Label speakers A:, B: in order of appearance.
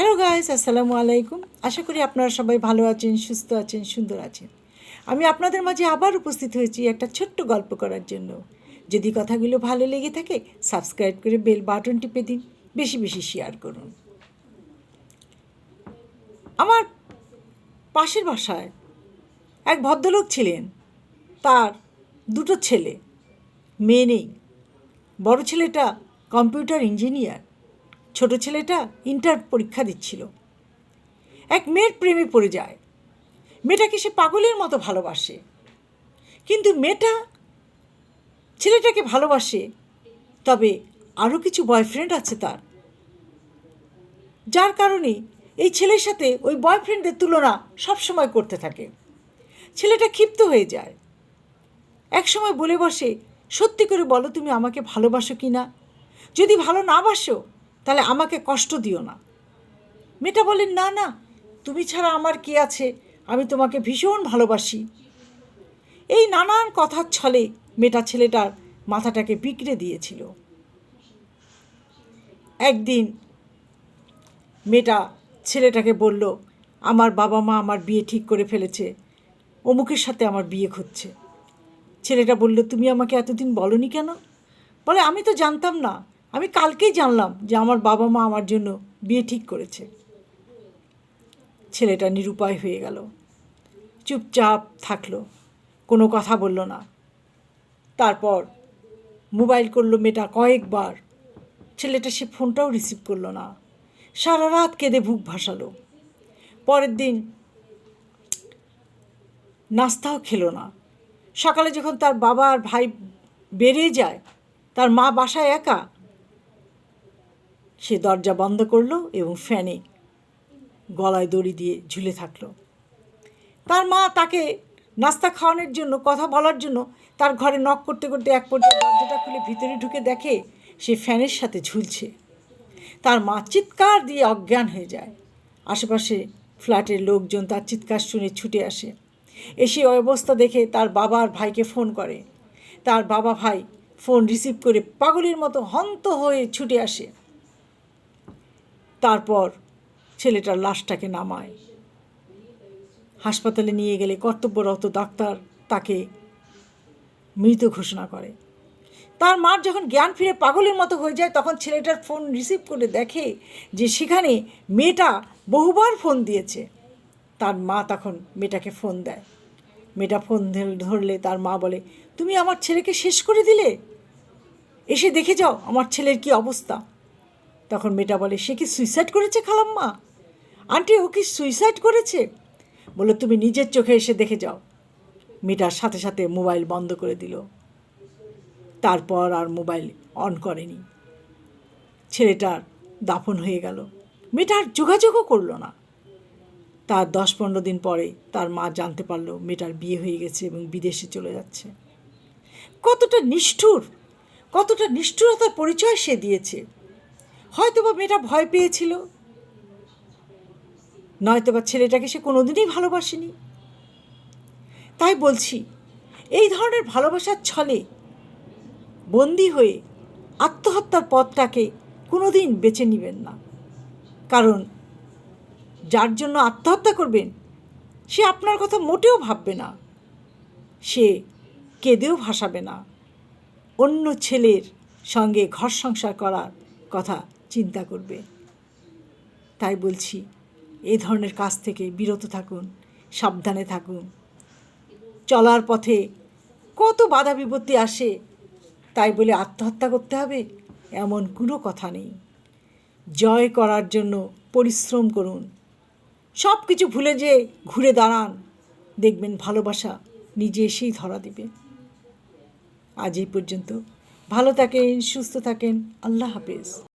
A: Hello guys, আসসালামু আলাইকুম। আশা করি আপনারা সবাই ভালো আছেন, সুস্থ আছেন, সুন্দর আছেন। আমি আপনাদের মাঝে আবার উপস্থিত হয়েছি একটা ছোট্ট গল্প করার জন্য। যদি কথাগুলো ভালো লেগে থাকে সাবস্ক্রাইব করে বেল বাটন টিপে দিন। বেশি বেশি শেয়ার করুন। আমার পাশের বাসায় এক ভদ্রলোক ছিলেন। তার দুটো ছেলে, মেয়ে নেই। বড় ছেলেটা কম্পিউটার ইঞ্জিনিয়ার। ছোট ছেলেটা ইন্টার পরীক্ষা দিচ্ছিল। এক মেয়ের প্রেমে পড়ে যায়। মেয়েটাকে সে পাগলের মতো ভালোবাসে। কিন্তু মেয়েটা ছেলেটাকে ভালোবাসে, তবে আরও কিছু বয়ফ্রেন্ড আছে তার। যার কারণে এই ছেলের সাথে ওই বয়ফ্রেন্ডের তুলনা সবসময় করতে থাকে। ছেলেটা ক্ষিপ্ত হয়ে যায়। এক সময় বলে বসে, সত্যি করে বলো তুমি আমাকে ভালোবাসো কি না যদি ভালো না বাসো তাহলে আমাকে কষ্ট দিও না। মেয়েটা বলেন না না, তুমি ছাড়া আমার কি আছে? আমি তোমাকে ভীষণ ভালোবাসি। এই নানান কথার ছলে মেয়েটা ছেলেটার মাথাটাকে বিগড়ে দিয়েছিল। একদিন মেয়েটা ছেলেটাকে বলল, আমার বাবা মা আমার বিয়ে ঠিক করে ফেলেছে, অমুকের সাথে আমার বিয়ে হচ্ছে। ছেলেটা বলল, তুমি আমাকে এতদিন বলনি কেন? বলে, আমি তো জানতাম না আমি কালকেই জানলাম যে আমার বাবা মা আমার জন্য বিয়ে ঠিক করেছে। ছেলেটা নিরুপায় হয়ে গেল। চুপচাপ থাকল। কোনো কথা বলল না। তারপর মোবাইল করল মেয়েটা কয়েকবার। ছেলেটা সে ফোনটাও রিসিভ করল না। সারা রাত কেঁদে বুক ভাসালো। পরের দিন নাস্তাও খেলো না। সকালে যখন তার বাবা আর ভাই বেরিয়ে যায়, তার মা বাসায় একা সে দরজা বন্ধ করল এবং ফ্যানে গলায় দড়ি দিয়ে ঝুলে থাকল। তার মা তাকে নাস্তা খাওয়ানোর জন্য, কথা বলার জন্য তার ঘরে নক করতে করতে এক পর্যায়ে দরজাটা খুলে ভিতরে ঢুকে দেখে সে ফ্যানের সাথে ঝুলছে। তার মা চিৎকার দিয়ে অজ্ঞান হয়ে যায়। আশেপাশে ফ্ল্যাটের লোকজন তার চিৎকার শুনে ছুটে আসে। এসে অবস্থা দেখে তার বাবা আর ভাইকে ফোন করে। তার বাবা ভাই ফোন রিসিভ করে পাগলের মতো হন্ত হয়ে ছুটে আসে। তারপর ছেলেটার লাশটাকে নামায়। হাসপাতালে নিয়ে গেলে কর্তব্যরত ডাক্তার তাকে মৃত ঘোষণা করে। তার মার যখন জ্ঞান ফিরে পাগলের মতো হয়ে যায়, তখন ছেলেটার ফোন রিসিভ করে দেখে যে সেখানে মেয়েটা বহুবার ফোন দিয়েছে। তার মা তখন মেয়েটাকে ফোন দেয়। মেয়েটা ফোন ধরলে তার মা বলে, তুমি আমার ছেলেকে শেষ করে দিলে? এসে দেখে যাও আমার ছেলের কি অবস্থা। তখন মেয়েটা বলে, সে কি সুইসাইড করেছে খালাম্মা? আন্টি, ও কি সুইসাইড করেছে? বলে, তুমি নিজের চোখে এসে দেখে যাও। মেয়েটার সাথে সাথে মোবাইল বন্ধ করে দিল। তারপর আর মোবাইল অন করেনি। ছেলেটার দাফন হয়ে গেল। মেয়েটা আর যোগাযোগও করল না। তার দশ পনেরো দিন পরে তার মা জানতে পারল মেয়েটার বিয়ে হয়ে গেছে এবং বিদেশে চলে যাচ্ছে। কতটা নিষ্ঠুর, কতটা নিষ্ঠুরতার পরিচয় সে দিয়েছে। হয়তোবা মেয়েটা ভয় পেয়েছিল। নয়তোবা ছেলেটাকে সে কোনোদিনই ভালোবাসেনি। তাই বলছি, এই ধরনের ভালোবাসার ছলে বন্দি হয়ে আত্মহত্যার পথটাকে কোনোদিন বেছে নেবেন না। কারণ যার জন্য আত্মহত্যা করবেন, সে আপনার কথা মোটেও ভাববে না। সে কেঁদেও ভাসাবে না। অন্য ছেলের সঙ্গে ঘর সংসার করার কথা চিন্তা করবে। তাই বলছি এই ধরনের কাজ থেকে বিরত থাকুন, সাবধানে থাকুন। চলার পথে কত বাধা বিপত্তি আসে, তাই বলে আত্মহত্যা করতে হবে, এমন কোনো কথা নেই। জয় করার জন্য পরিশ্রম করুন। সব কিছু ভুলে যে ঘুরে দাঁড়ান। দেখবেন ভালোবাসা নিজে এসেই ধরা দিবে। আজ এই পর্যন্ত। ভালো থাকেন, সুস্থ থাকেন। আল্লাহ হাফেজ।